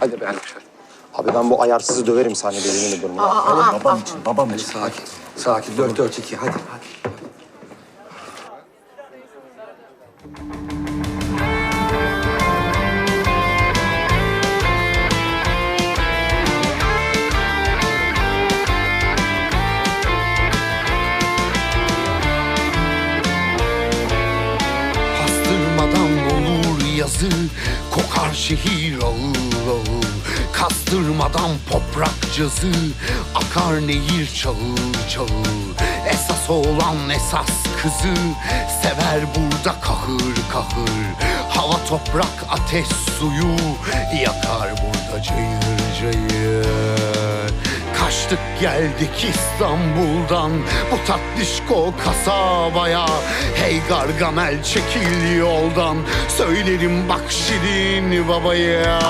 Hadi be Alper. Abi ben bu ayarsızı döverim sahnede yemin ediyorum. ya. babam için, babam için. Sakin. Sakin. Dört, dört, iki. Hadi, hadi. Pastırmadan olur yazı Kokar şehir ağır ağır Kastırmadan toprak cazı Akar nehir çağır çağır Esas olan esas kızı Sever burada kahır kahır. Hava toprak ateş suyu Yakar burada cayır Kaçtık geldik İstanbul'dan. Bu tatlışko kasabaya. Hey Gargamel çekil yoldan. Söylerim bak Şirin babaya.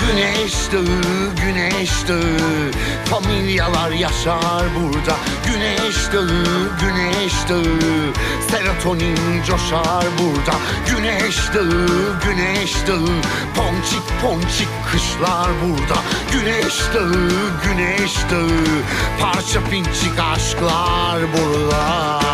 Güneş dağı, güneş dağı. Familyalar yaşar burada. Güneş dağı, güneş dağı. Serotonin coşar burada. Güneş dağı, güneş dağı. Ponçik ponçik kışlar burada. Güneş dağı, güneş dağı Parça pinçik aşklar burada